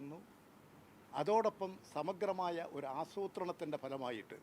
വന്നു. അതോടൊപ്പം സമഗ്രമായ ഒരു ആസൂത്രണത്തിന്റെ ഫലമായിട്ട്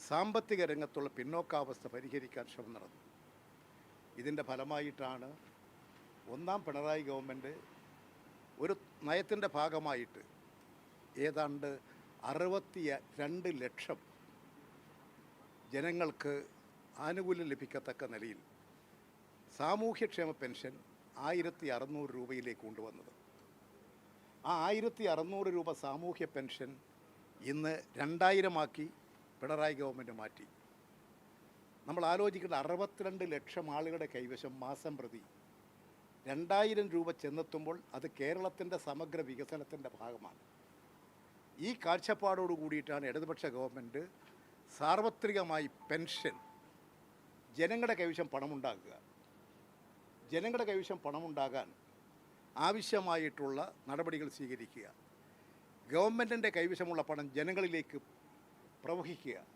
സാമ്പത്തിക രംഗത്തുള്ള പിന്നോക്കാവസ്ഥ പരിഹരിക്കാൻ ശ്രമം നടന്നു. ഇതിന്റെ ഫലമായിട്ടാണ് ഒന്നാം പിണറായി ഗവൺമെന്റ് ഒരു നയത്തിന്റെ ഭാഗമായിട്ട് ഏതാണ്ട് അറുപത്തി രണ്ട് ലക്ഷം ജനങ്ങൾക്ക് ആനുകൂല്യം ലഭിക്കത്തക്ക നിലയിൽ സാമൂഹ്യക്ഷേമ പെൻഷൻ ആയിരത്തി അറുന്നൂറ് രൂപയിലേക്ക് കൊണ്ടുവന്നത്. ആ ആയിരത്തി അറുന്നൂറ് രൂപ സാമൂഹ്യ പെൻഷൻ ഇന്ന് രണ്ടായിരമാക്കി പിണറായി ഗവൺമെന്റ് മാറ്റി. നമ്മൾ ആലോചിക്കേണ്ട അറുപത്തിരണ്ട് ലക്ഷം ആളുകളുടെ കൈവശം മാസം പ്രതി രണ്ടായിരം രൂപ ചെന്നെത്തുമ്പോൾ അത് കേരളത്തിന്റെ സമഗ്ര വികസനത്തിന്റെ ഭാഗമാണ്. ഈ കാഴ്ചപ്പാടോട് കൂടിയിട്ടാണ് ഇടതുപക്ഷ ഗവൺമെന്റ് സാർവത്രികമായി പെൻഷൻ ജനങ്ങളുടെ കൈവശം പണമുണ്ടാക്കുക. ജനങ്ങളുടെ കൈവശം പണമുണ്ടാകാൻ ആവശ്യമായിട്ടുള്ള നടപടികൾ സ്വീകരിക്കുക. ഗവൺമെന്റിന്റെ കൈവശമുള്ള പണം ജനങ്ങളിലേക്ക് പ്രവഹിക്കുക.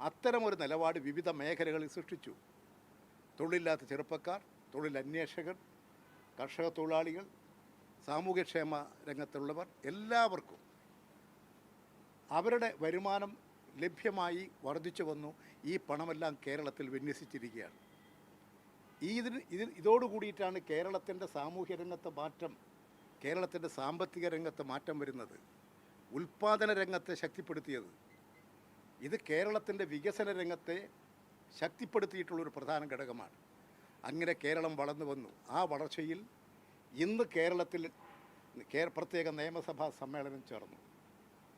അത്തരമൊരു നിലപാട് വിവിധ മേഖലകളിൽ സൃഷ്ടിച്ചു. തൊഴിലില്ലാത്ത ചെറുപ്പക്കാർ തൊഴിലന്വേഷകർ കർഷക തൊഴിലാളികൾ സാമൂഹ്യക്ഷേമ രംഗത്തുള്ളവർ എല്ലാവർക്കും അവരുടെ വരുമാനം ലഭ്യമായി വർദ്ധിച്ചു വന്നു. ഈ പണമെല്ലാം കേരളത്തിൽ വിന്യസിച്ചിരിക്കുകയാണ്. ഈ ഇതിന് ഇതിന് ഇതോടുകൂടിയിട്ടാണ് കേരളത്തിന്റെ സാമൂഹ്യ രംഗത്തെ മാറ്റം കേരളത്തിന്റെ സാമ്പത്തിക രംഗത്തെ മാറ്റം വരുന്നത്. ഉൽപ്പാദന രംഗത്തെ ശക്തിപ്പെടുത്തിയത്. ഇത് കേരളത്തിന്റെ വികസന രംഗത്തെ ശക്തിപ്പെടുത്തിയിട്ടുള്ളൊരു പ്രധാന ഘടകമാണ്. അങ്ങനെ കേരളം വളർന്നു വന്നു. ആ വളർച്ചയിൽ ഇന്ന് കേരളത്തിൽ പ്രത്യേക നിയമസഭാ സമ്മേളനം ചേർന്നു.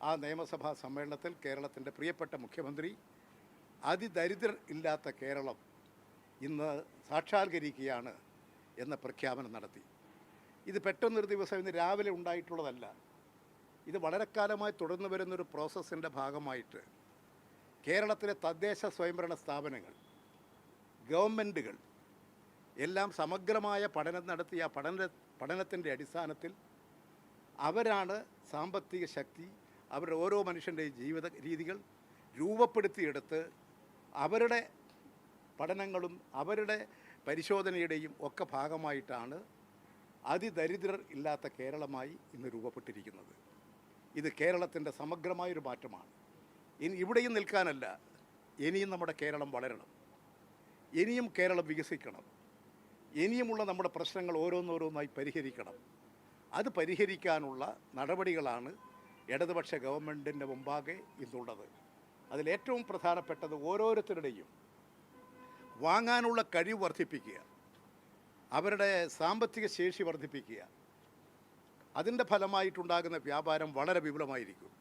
ആ നിയമസഭാ സമ്മേളനത്തിൽ കേരളത്തിന്റെ പ്രിയപ്പെട്ട മുഖ്യമന്ത്രി അതിദരിദ്രർ ഇല്ലാത്ത കേരളം ഇന്ന് സാക്ഷാത്കരിക്കുകയാണ് എന്ന പ്രഖ്യാപനം നടത്തി. ഇത് പെട്ടെന്നൊരു ദിവസം ഇന്ന് രാവിലെ ഉണ്ടായിട്ടുള്ളതല്ല. ഇത് വളരെ കാലമായി തുടർന്നു വരുന്നൊരു പ്രോസസ്സിന്റെ ഭാഗമായിട്ട് കേരളത്തിലെ തദ്ദേശ സ്വയംഭരണ സ്ഥാപനങ്ങൾ ഗവൺമെന്റുകൾ എല്ലാം സമഗ്രമായ പഠനം നടത്തി. ആ പഠന പഠനത്തിന്റെ അടിസ്ഥാനത്തിൽ അവരാണ് സാമ്പത്തിക ശക്തി അവരുടെ ഓരോ മനുഷ്യന്റെയും ജീവിത രീതികൾ രൂപപ്പെടുത്തിയെടുത്ത് അവരുടെ പഠനങ്ങളും അവരുടെ പരിശോധനയുടെയും ഒക്കെ ഭാഗമായിട്ടാണ് അതിദരിദ്രർ ഇല്ലാത്ത കേരളമായി ഇന്ന് രൂപപ്പെട്ടിരിക്കുന്നത്. ഇത് കേരളത്തിന്റെ സമഗ്രമായൊരു മാറ്റമാണ്. ഇനി ഇവിടെയും നിൽക്കാനല്ല ഇനിയും നമ്മുടെ കേരളം വളരണം. ഇനിയും കേരളം വികസിക്കണം. ഇനിയുമുള്ള നമ്മുടെ പ്രശ്നങ്ങൾ ഓരോന്നോരോന്നായി പരിഹരിക്കണം. അത് പരിഹരിക്കാനുള്ള നടപടികളാണ് ഇടതുപക്ഷ ഗവൺമെന്റിന്റെ മുമ്പാകെ ഇന്നുള്ളത്. അതിലേറ്റവും പ്രധാനപ്പെട്ടത് ഓരോരുത്തരുടെയും വാങ്ങാനുള്ള കഴിവ് വർദ്ധിപ്പിക്കുക. അവരുടെ സാമ്പത്തിക ശേഷി വർദ്ധിപ്പിക്കുക. അതിന്റെ ഫലമായിട്ടുണ്ടാകുന്ന വ്യാപാരം വളരെ വിപുലമായിരിക്കും.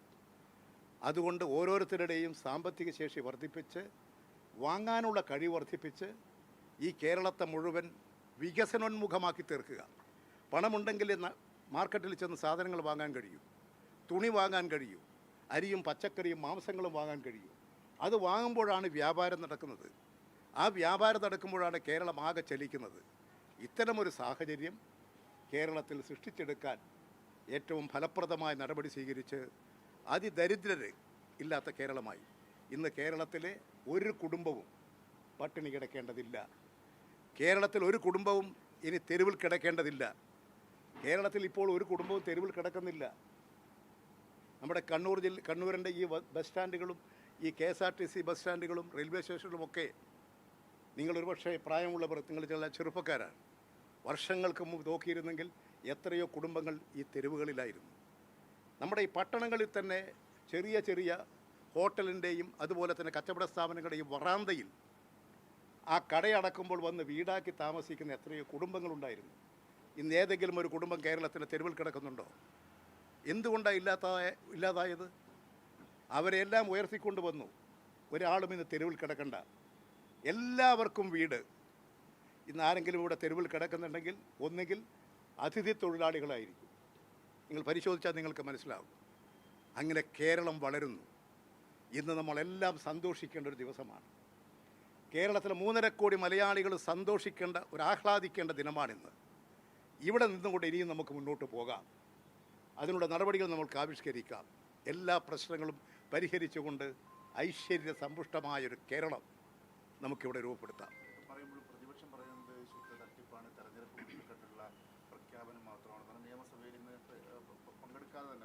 അതുകൊണ്ട് ഓരോരുത്തരുടെയും സാമ്പത്തിക ശേഷി വർദ്ധിപ്പിച്ച് വാങ്ങാനുള്ള കഴിവ് വർദ്ധിപ്പിച്ച് ഈ കേരളത്തെ മുഴുവൻ വികസനോന്മുഖമാക്കി തീർക്കുക. പണമുണ്ടെങ്കിൽ മാർക്കറ്റിൽ ചെന്ന് സാധനങ്ങൾ വാങ്ങാൻ കഴിയും. തുണി വാങ്ങാൻ കഴിയും. അരിയും പച്ചക്കറിയും മാംസങ്ങളും വാങ്ങാൻ കഴിയും. അത് വാങ്ങുമ്പോഴാണ് വ്യാപാരം നടക്കുന്നത്. ആ വ്യാപാരം നടക്കുമ്പോഴാണ് കേരളം ആകെ ചലിക്കുന്നത്. ഇത്തരമൊരു സാഹചര്യം കേരളത്തിൽ സൃഷ്ടിച്ചെടുക്കാൻ ഏറ്റവും ഫലപ്രദമായ നടപടി സ്വീകരിച്ച് അതിദരിദ്രര് ഇല്ലാത്ത കേരളമായി. ഇന്ന് കേരളത്തിലെ ഒരു കുടുംബവും പട്ടിണി കിടക്കേണ്ടതില്ല. കേരളത്തിൽ ഒരു കുടുംബവും ഇനി തെരുവിൽ കിടക്കേണ്ടതില്ല. കേരളത്തിൽ ഇപ്പോൾ ഒരു കുടുംബവും തെരുവിൽ കിടക്കുന്നില്ല. നമ്മുടെ കണ്ണൂർ ജില്ല കണ്ണൂരിന്റെ ഈ ബസ് സ്റ്റാൻഡുകളും ഈ K S R T C bus സ്റ്റാൻഡുകളും railway സ്റ്റേഷനുകളുമൊക്കെ നിങ്ങൾ ഒരുപക്ഷെ പ്രായമുള്ളവർ നിങ്ങൾ ചില ചെറുപ്പക്കാരാണ്. വർഷങ്ങൾക്ക് മുമ്പ് നോക്കിയിരുന്നെങ്കിൽ എത്രയോ കുടുംബങ്ങൾ ഈ തെരുവുകളിലായിരുന്നു. നമ്മുടെ ഈ പട്ടണങ്ങളിൽ തന്നെ ചെറിയ ചെറിയ ഹോട്ടലിന്റെയും അതുപോലെ തന്നെ കച്ചവട സ്ഥാപനങ്ങളുടെയും വറാന്തയിൽ ആ കടയടക്കുമ്പോൾ വന്ന് വീടാക്കി താമസിക്കുന്ന എത്രയോ കുടുംബങ്ങളുണ്ടായിരുന്നു. ഇന്ന് ഏതെങ്കിലും ഒരു കുടുംബം കേരളത്തിന്റെ തെരുവിൽ കിടക്കുന്നുണ്ടോ? എന്തുകൊണ്ടാണ് ഇല്ലാത്ത ഇല്ലാതായത്? അവരെല്ലാം ഉയർത്തിക്കൊണ്ട് വന്നു ഒരാളും ഇന്ന് തെരുവിൽ കിടക്കണ്ട. എല്ലാവർക്കും വീട്. ഇന്ന് ആരെങ്കിലും ഇവിടെ തെരുവിൽ കിടക്കുന്നുണ്ടെങ്കിൽ ഒന്നുകിൽ അതിഥി തൊഴിലാളികളായിരിക്കും. നിങ്ങൾ പരിശോധിച്ചാൽ നിങ്ങൾക്ക് മനസ്സിലാവും. അങ്ങനെ കേരളം വളരുന്നു. ഇന്ന് നമ്മളെല്ലാം സന്തോഷിക്കേണ്ട ഒരു ദിവസമാണ്. കേരളത്തിലെ മൂന്നര കോടി മലയാളികൾ സന്തോഷിക്കേണ്ട ഒരു ആഹ്ലാദിക്കേണ്ട ദിനമാണിന്ന്. ഇവിടെ നിന്നുകൊണ്ട് ഇനിയും നമുക്ക് മുന്നോട്ട് പോകാം. അതിനുള്ള നടപടികൾ നമുക്ക് ആവിഷ്കരിക്കാം. എല്ലാ പ്രശ്നങ്ങളും പരിഹരിച്ചുകൊണ്ട് ഐശ്വര്യ സമ്പുഷ്ടമായൊരു കേരളം. നമുക്കിവിടെ രൂപപ്പെടുത്താം. പറയുമ്പോൾ പ്രതിപക്ഷം പറയുന്നത് ശുദ്ധ പ്രഖ്യാപനം മാത്രമാണ്. നിയമസഭയിൽ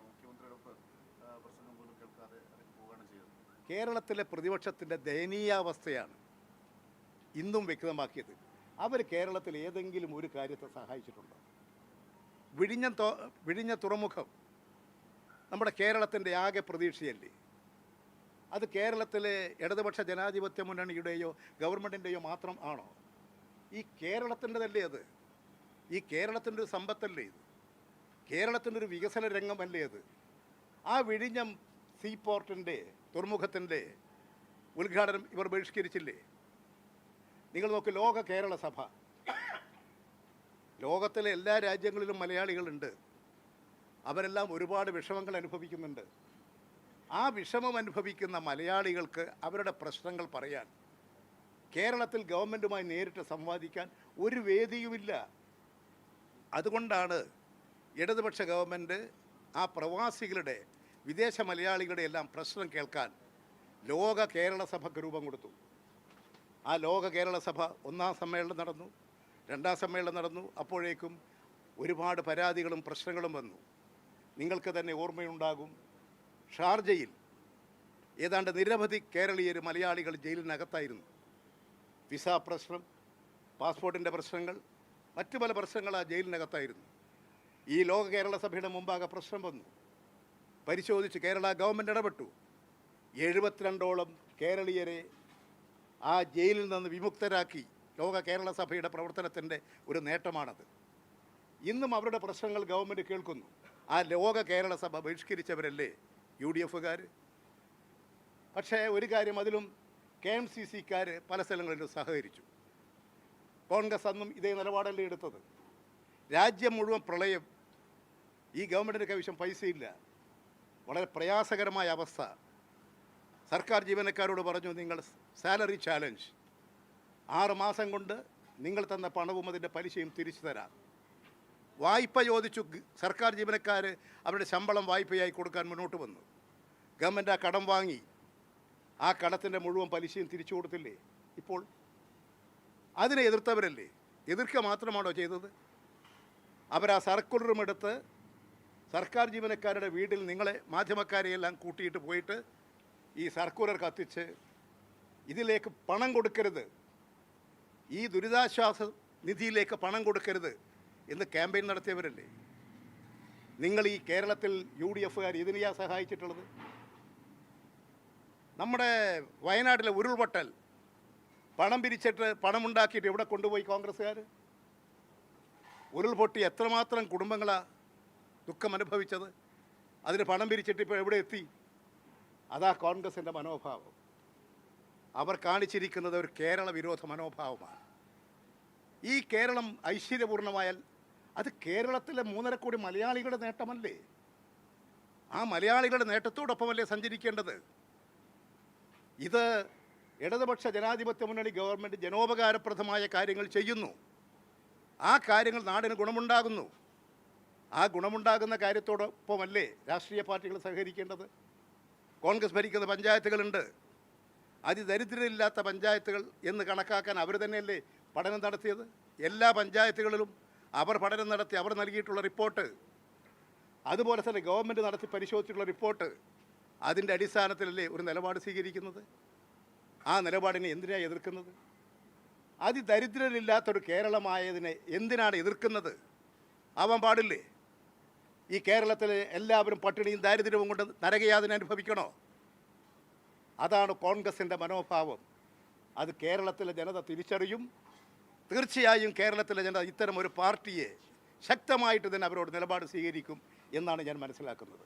മുഖ്യമന്ത്രിയുടെ കേരളത്തിലെ പ്രതിപക്ഷത്തിന്റെ ദയനീയാവസ്ഥയാണ് ഇന്നും വ്യക്തമാക്കിയത്. അവർ കേരളത്തിൽ ഏതെങ്കിലും ഒരു കാര്യത്തെ സഹായിച്ചിട്ടുണ്ടോ? വിഴിഞ്ഞ വിഴിഞ്ഞ തുറമുഖം നമ്മുടെ കേരളത്തിന്റെ ആകെ പ്രതീക്ഷയല്ലേ? അത് കേരളത്തിലെ ഇടതുപക്ഷ ജനാധിപത്യ മുന്നണിയുടെയോ ഗവൺമെന്റിന്റെയോ മാത്രം ആണോ? ഈ കേരളത്തിന്റെതല്ലേ അത്? ഈ കേരളത്തിന്റെ ഒരു സമ്പത്തല്ലേ ഇത്? കേരളത്തിന്റെ ഒരു വികസന രംഗമല്ലേ അത്? ആ വിഴിഞ്ഞം സീ പോർട്ടിന്റെ തുറമുഖത്തിന്റെ ഉദ്ഘാടനം ഇവർ ബഹിഷ്കരിച്ചില്ലേ? നിങ്ങൾ നോക്ക് ലോക കേരള സഭ. ലോകത്തിലെ എല്ലാ രാജ്യങ്ങളിലും മലയാളികളുണ്ട്. അവരെല്ലാം ഒരുപാട് വിഷമങ്ങൾ അനുഭവിക്കുന്നുണ്ട്. ആ വിഷമം അനുഭവിക്കുന്ന മലയാളികൾക്ക് അവരുടെ പ്രശ്നങ്ങൾ പറയാൻ കേരളത്തിൽ ഗവൺമെന്റുമായി നേരിട്ട് സംവാദിക്കാൻ ഒരു വേദിയുമില്ല. അതുകൊണ്ടാണ് ഇടതുപക്ഷ ഗവൺമെന്റ് ആ പ്രവാസികളുടെ വിദേശ മലയാളികളുടെ എല്ലാം പ്രശ്നം കേൾക്കാൻ ലോക കേരള സഭയ്ക്ക് രൂപം കൊടുത്തു. ആ ലോക കേരള സഭ ഒന്നാം സമ്മേളനം നടന്നു രണ്ടാം സമ്മേളനം നടന്നു അപ്പോഴേക്കും ഒരുപാട് പരാതികളും പ്രശ്നങ്ങളും വന്നു. നിങ്ങൾക്ക് തന്നെ ഓർമ്മയുണ്ടാകും ഷാർജയിൽ ഏതാണ്ട് നിരവധി കേരളീയർ മലയാളികൾ ജയിലിനകത്തായിരുന്നു. വിസ പ്രശ്നം പാസ്പോർട്ടിന്റെ പ്രശ്നങ്ങൾ മറ്റു പല പ്രശ്നങ്ങൾ ആ ജയിലിനകത്തായിരുന്നു. ഈ ലോക കേരള സഭയുടെ മുമ്പാകെ പ്രശ്നം വന്നു. പരിശോധിച്ച് കേരള ഗവൺമെന്റ് ഇടപെട്ടു. എഴുപത്തിരണ്ടോളം കേരളീയരെ ആ ജയിലിൽ നിന്ന് വിമുക്തരാക്കി ലോക കേരള സഭയുടെ പ്രവർത്തനത്തിന്റെ ഒരു നേട്ടമാണത്. ഇന്നും അവരുടെ പ്രശ്നങ്ങൾ ഗവൺമെന്റ് കേൾക്കുന്നു. ആ ലോക കേരള സഭ ബഹിഷ്കരിച്ചവരല്ലേ? യു ഡി എഫുകാർ പക്ഷേ ഒരു കാര്യം അതിലും കെ എം സി സിക്കാർ പല സ്ഥലങ്ങളിലും സഹകരിച്ചു. കോൺഗ്രസ് അന്നും ഇതേ നിലപാടല്ലേ എടുത്തത്. രാജ്യം മുഴുവൻ പ്രളയം ഈ ഗവൺമെന്റിന്റെ കൈവശം പൈസയില്ല. വളരെ പ്രയാസകരമായ അവസ്ഥ. സർക്കാർ ജീവനക്കാരോട് പറഞ്ഞു നിങ്ങൾ സാലറി ചാലഞ്ച്. ആറ് മാസം കൊണ്ട് നിങ്ങൾ തന്ന പണവും അതിന്റെ പലിശയും തിരിച്ചു തരാം. വായ്പ ചോദിച്ചു സർക്കാർ ജീവനക്കാർ അവരുടെ ശമ്പളം വായ്പയായി കൊടുക്കാൻ മുന്നോട്ട് വന്നു. ഗവൺമെന്റ് ആ കടം വാങ്ങി. ആ കടത്തിന്റെ മുഴുവൻ പലിശയും തിരിച്ചു കൊടുത്തില്ലേ? ഇപ്പോൾ അതിനെ എതിർത്തവരല്ലേ? എതിർക്കുക മാത്രമാണോ ചെയ്തത്? അവരാ സർക്കുലറും എടുത്ത് സർക്കാർ ജീവനക്കാരുടെ വീട്ടിൽ നിങ്ങളെ മാധ്യമക്കാരെയെല്ലാം കൂട്ടിയിട്ട് പോയിട്ട് ഈ സർക്കുലർ കത്തിച്ച് ഇതിലേക്ക് പണം കൊടുക്കരുത്. ഈ ദുരിതാശ്വാസ നിധിയിലേക്ക് പണം കൊടുക്കരുത്. എന്ന് ക്യാമ്പയിൻ നടത്തിയവരല്ലേ? നിങ്ങൾ ഈ കേരളത്തിൽ യു ഡി എഫുകാർ ഇതിനെയാ സഹായിച്ചിട്ടുള്ളത്? നമ്മുടെ വയനാട്ടിലെ ഉരുൾപൊട്ടൽ. പണം പിരിച്ചിട്ട് പണമുണ്ടാക്കിയിട്ട് എവിടെ കൊണ്ടുപോയി കോൺഗ്രസ്സുകാർ ഉരുൾപൊട്ടി എത്രമാത്രം കുടുംബങ്ങളാണ് ദുഃഖം അനുഭവിച്ചത്? അതിന് പണം പിരിച്ചിട്ട് ഇപ്പോൾ എവിടെ എത്തി? അതാ കോൺഗ്രസിന്റെ മനോഭാവം. അവർ കാണിച്ചിരിക്കുന്നത് ഒരു കേരള വിരോധ മനോഭാവമാണ്. ഈ കേരളം ഐശ്വര്യപൂർണമായാൽ അത് കേരളത്തിലെ മൂന്നര കോടി മലയാളികളുടെ നേട്ടമല്ലേ? ആ മലയാളികളുടെ നേട്ടത്തോടൊപ്പമല്ലേ സഞ്ചരിക്കേണ്ടത്? ഇത് ഇടതുപക്ഷ ജനാധിപത്യ മുന്നണി ഗവൺമെന്റ് ജനോപകാരപ്രദമായ കാര്യങ്ങൾ ചെയ്യുന്നു. ആ കാര്യങ്ങൾ നാടിന് ഗുണമുണ്ടാകുന്നു. ആ ഗുണമുണ്ടാകുന്ന കാര്യത്തോടൊപ്പമല്ലേ രാഷ്ട്രീയ പാർട്ടികൾ സഹകരിക്കേണ്ടത്? കോൺഗ്രസ് ഭരിക്കുന്ന പഞ്ചായത്തുകളുണ്ട്. അതിദരിദ്രരില്ലാത്ത പഞ്ചായത്തുകൾ എന്ന് കണക്കാക്കാൻ അവർ തന്നെയല്ലേ പഠനം നടത്തിയത്? എല്ലാ പഞ്ചായത്തുകളിലും അവർ പഠനം നടത്തി അവർ നൽകിയിട്ടുള്ള റിപ്പോർട്ട്. അതുപോലെ തന്നെ ഗവൺമെന്റ് നടത്തി പരിശോധിച്ചിട്ടുള്ള റിപ്പോർട്ട് അതിന്റെ അടിസ്ഥാനത്തിലല്ലേ ഒരു നിലപാട് സ്വീകരിക്കുന്നത്? ആ നിലപാടിനെ എന്തിനാണ് എതിർക്കുന്നത്? അതിദരിദ്രരില്ലാത്തൊരു കേരളമായതിനെ എന്തിനാണ് എതിർക്കുന്നത്? ആവാൻ പാടില്ലേ? ഈ കേരളത്തിൽ എല്ലാവരും പട്ടിണിയും ദാരിദ്ര്യവും കൊണ്ട് നരകയാതന അനുഭവിക്കണോ? അതാണ് കോൺഗ്രസിന്റെ മനോഭാവം. അത് കേരളത്തിലെ ജനത തിരിച്ചറിയും തീർച്ചയായും കേരളത്തിലെ ജനത ഇത്തരം ഒരു പാർട്ടിയെ ശക്തമായിട്ട് തന്നെ അവരോട് നിലപാട് സ്വീകരിക്കും എന്നാണ് ഞാൻ മനസ്സിലാക്കുന്നത്.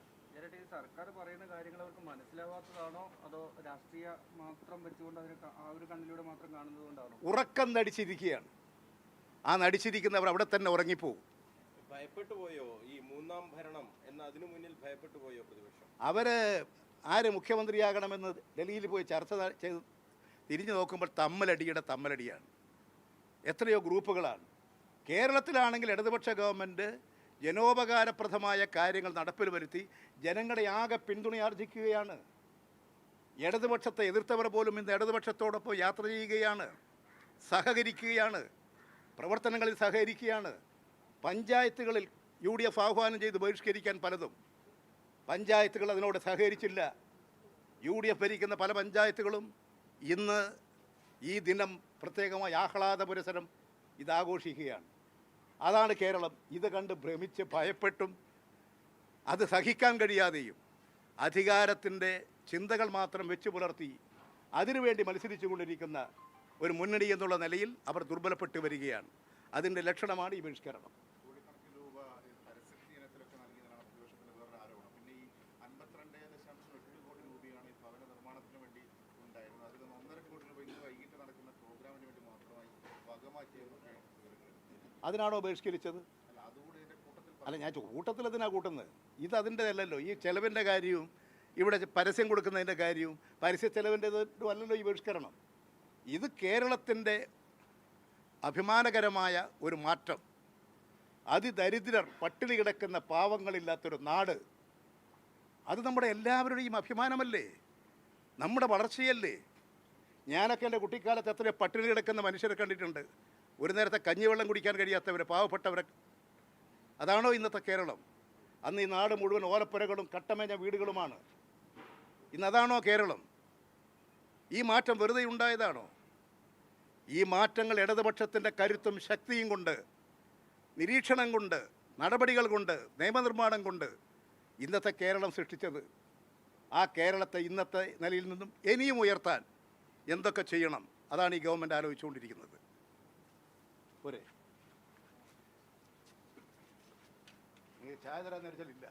സർക്കാർ പറയുന്ന കാര്യങ്ങൾ അവർക്ക് മനസ്സിലാവാത്തതാണോ? അതോ രാഷ്ട്രീയ മാത്രം വെച്ചുകൊണ്ട് അതിനെ ആ ഒരു കണ്ണിലൂടെ മാത്രം കാണുന്നതുകൊണ്ടാണോ ഉറക്കം നടിച്ചിരിക്കുകയാണ്. ആ നടിച്ചിരിക്കുന്നവർ അവിടെ തന്നെ ഉറങ്ങിപ്പോവും. ഭയപ്പെട്ടു പോയോ? ഈ മൂന്നാം ഭരണം എന്ന അതിനു മുന്നിൽ ഭയപ്പെട്ടു പോയോ പ്രതിപക്ഷം? അവർ ആര് മുഖ്യമന്ത്രിയാകണമെന്ന് ഡൽഹിയിൽ പോയി ചർച്ച ചെയ്ത് തിരിഞ്ഞു നോക്കുമ്പോൾ തമ്മലടിയുടെ തമ്മലടിയാണ്. എത്രയോ ഗ്രൂപ്പുകളാണ്. കേരളത്തിലാണെങ്കിൽ ഇടതുപക്ഷ ഗവൺമെന്റ് ജനോപകാരപ്രദമായ കാര്യങ്ങൾ നടപ്പിൽ വരുത്തി ജനങ്ങളെ ആകെ പിന്തുണയാർജിക്കുകയാണ് ഇടതുപക്ഷത്തെ എതിർത്തവർ പോലും ഇന്ന് ഇടതുപക്ഷത്തോടൊപ്പം യാത്ര ചെയ്യുകയാണ് സഹകരിക്കുകയാണ് പ്രവർത്തനങ്ങളിൽ സഹകരിക്കുകയാണ്. പഞ്ചായത്തുകളിൽ യു ഡി എഫ് ആഹ്വാനം ചെയ്ത് ബഹിഷ്കരിക്കാൻ പലതും. പഞ്ചായത്തുകൾ അതിനോട് സഹകരിച്ചില്ല. യു ഡി എഫ് ഭരിക്കുന്ന പല പഞ്ചായത്തുകളും ഇന്ന് ഈ ദിനം പ്രത്യേകമായി ആഹ്ലാദ പുരസരം ഇതാഘോഷിക്കുകയാണ്. അതാണ് കേരളം. ഇത് കണ്ട് ഭ്രമിച്ച് ഭയപ്പെട്ടും അത് സഹിക്കാൻ കഴിയാതെയും അധികാരത്തിന്റെ ചിന്തകൾ മാത്രം വെച്ചു പുലർത്തി അതിനുവേണ്ടി മത്സരിച്ചു കൊണ്ടിരിക്കുന്ന ഒരു മുന്നണി എന്നുള്ള നിലയിൽ അവർ ദുർബലപ്പെട്ടു വരികയാണ്. അതിന്റെ ലക്ഷണമാണ് ഈ ബഹിഷ്കരണം. അതിനാണോ ബഹിഷ്കരിച്ചത്? അല്ല ഞാൻ കൂട്ടത്തിൽ അതിനാ കൂട്ടുന്നത്? ഇത് അതിന്റെ അല്ലല്ലോ. ഈ ചെലവിന്റെ കാര്യവും ഇവിടെ പരസ്യം കൊടുക്കുന്നതിന്റെ കാര്യവും പരസ്യ ചെലവിന്റെതും അല്ലല്ലോ ഈ ബഹിഷ്കരണം. ഇത് കേരളത്തിന്റെ അഭിമാനകരമായ ഒരു മാറ്റം. അതിദരിദ്രർ പട്ടിണി കിടക്കുന്ന പാവങ്ങളില്ലാത്തൊരു നാട്. അത് നമ്മുടെ എല്ലാവരുടെയും അഭിമാനമല്ലേ? നമ്മുടെ വളർച്ചയല്ലേ? ഞാനൊക്കെ എന്റെ കുട്ടിക്കാലത്ത് എത്ര പട്ടിണി കിടക്കുന്ന മനുഷ്യരെ കണ്ടിട്ടുണ്ട്. ഒരു നേരത്തെ കഞ്ഞിവെള്ളം കുടിക്കാൻ കഴിയാത്തവരെ പാവപ്പെട്ടവരെ. അതാണോ ഇന്നത്തെ കേരളം? അന്ന് ഈ നാട് മുഴുവൻ ഓലപ്പുരകളും കട്ടമേഞ്ഞ വീടുകളുമാണ്. ഇന്ന് അതാണോ കേരളം? ഈ മാറ്റം വെറുതെ ഉണ്ടായതാണോ? ഈ മാറ്റങ്ങൾ ഇടതുപക്ഷത്തിന്റെ കരുത്തും ശക്തിയും കൊണ്ട് നിരീക്ഷണം കൊണ്ട് നടപടികൾ കൊണ്ട് നിയമനിർമ്മാണം കൊണ്ട് ഇന്നത്തെ കേരളം സൃഷ്ടിച്ചത്. ആ കേരളത്തെ ഇന്നത്തെ നിലയിൽ നിന്നും ഇനിയും ഉയർത്താൻ എന്തൊക്കെ ചെയ്യണം? അതാണ് ഈ ഗവൺമെന്റ് ആലോചിച്ചുകൊണ്ടിരിക്കുന്നത്. പോരെ ചായ തരാൻ നേരിച്ചാലില്ല